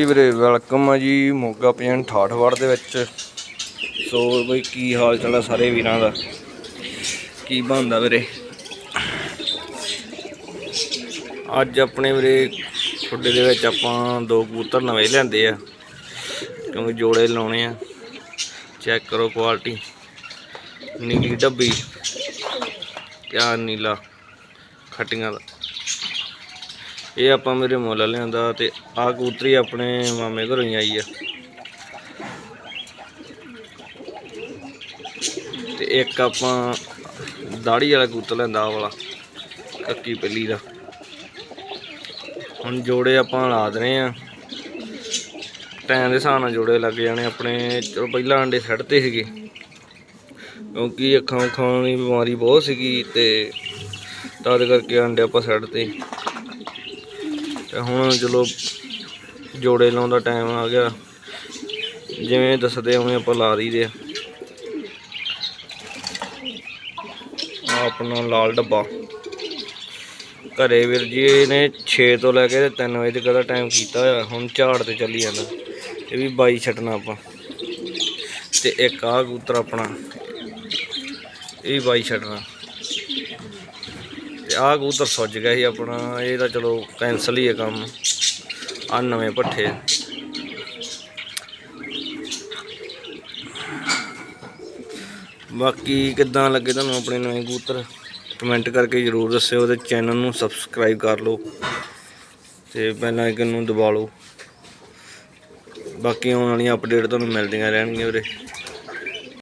ਜੀ ਵੀਰੇ ਵੈਲਕਮ ਆ ਜੀ ਮੋਗਾ ਪਿੰਡ ਠਾਠਵਾੜ ਦੇ ਵਿੱਚ। ਸੋ ਬਈ ਕੀ ਹਾਲ ਚਾਲ ਆ ਸਾਰੇ ਵੀਰਾਂ ਦਾ? ਕੀ ਬਣਦਾ ਵੀਰੇ? ਅੱਜ ਆਪਣੇ ਵੀਰੇ ਛੁੱਡੇ ਦੇ ਵਿੱਚ ਆਪਾਂ ਦੋ ਕਬੂਤਰ ਨਵੇਂ ਲਿਆਂਦੇ ਆ। ਕਿਉਂਕਿ ਜੋੜੇ ਲਾਉਣੇ ਆ। ਚੈੱਕ ਕਰੋ ਕੁਆਲਿਟੀ ਨੀਲੀ ਡੱਬੀ ਕਿਆ ਨੀਲਾ, ਖੱਟੀਆਂ ਦਾ। ਇਹ ਆਪਾਂ ਮੇਰੇ ਮੁੱਲ ਲਿਆਂਦਾ ਤੇ ਆ ਕਬੂਤਰੀ ਆਪਣੇ ਮਾਮੇ ਘਰੋਂ ਹੀ ਆਈ ਆ। ਤੇ ਇੱਕ ਆਪਾਂ ਦਾੜੀ ਵਾਲਾ ਕਬੂਤਰ ਲੈਂਦਾ ਆਹ ਵਾਲਾ, ਕੱਕੀ ਪਹਿਲੀ ਦਾ। ਹੁਣ ਜੋੜੇ ਆਪਾਂ ਲਾ ਦਨੇ ਆ। ਟਾਈਮ ਦੇ ਹਿਸਾਬ ਨਾਲ ਜੋੜੇ ਲੱਗ ਜਾਣੇ ਆਪਣੇ, ਚਲੋ ਪਹਿਲਾਂ ਅੰਡੇ ਛੱਡਦੇ ਸੀਗੇ। ਕਿਉਂਕਿ ਅੱਖਾਂ ਖਾਣ ਦੀ ਬਿਮਾਰੀ ਬਹੁਤ ਸੀਗੀ ਤੇ ਤਦ ਕਰਕੇ ਆਂਡੇ ਆਪਾਂ ਛੱਡਦੇ ਤੇ ਹੁਣ ਚਲੋ ਜੋੜੇ ਲਾਉਣ ਦਾ ਟਾਈਮ ਆ ਗਿਆ, ਜਿਵੇਂ ਦੱਸਦੇ ਉਵੇਂ ਆਪਾਂ ਲਾ ਦਈਦੇ ਆ। ਆਪਣਾ ਲਾਲ ਡੱਬਾ। ਘਰੇ ਵੀਰ ਜੀ ਇਹਨੇ 6 ਤੋਂ ਲੈ ਕੇ 3 ਵਜੇ ਤੱਕ ਦਾ ਟਾਈਮ ਕੀਤਾ ਹੋਇਆ, ਹੁਣ ਝਾੜ ਤੇ ਚੱਲੀ ਜਾਂਦਾ। ਇਹ ਵੀ ਬਾਈ ਛੱਡਣਾ ਆਪਾਂ। ਤੇ ਇੱਕ ਆਹ ਕਬੂਤਰ ਆਪਣਾ, ਇਹ ਵੀ 22 ਛੱਡਣਾ। ਤੇ ਆਹ ਕਬੂਤਰ ਸੁੱਜ ਗਿਆ ਸੀ ਆਪਣਾ, ਇਹ ਤਾਂ ਚਲੋ ਕੈਂਸਲ ਹੀ ਹੈ ਕੰਮ। ਆ ਨਵੇਂ ਪੱਠੇ ਬਾਕੀ ਕਿੱਦਾਂ ਲੱਗੇ ਤੁਹਾਨੂੰ ਆਪਣੇ ਨਵੇਂ ਕਬੂਤਰ? ਕਮੈਂਟ ਕਰਕੇ ਜਰੂਰ ਦੱਸਿਓ ਤੇ ਚੈਨਲ ਨੂੰ ਸਬਸਕ੍ਰਾਈਬ ਕਰ ਲਓ ਤੇ ਬੈਲ ਆਈਕਨ ਨੂੰ ਦਬਾ ਲਓ। ਬਾਕੀ ਆਉਣ ਵਾਲੀਆਂ ਅਪਡੇਟ ਤੁਹਾਨੂੰ ਮਿਲਦੀਆਂ ਰਹਿਣਗੀਆਂ ਵੀਰੇ।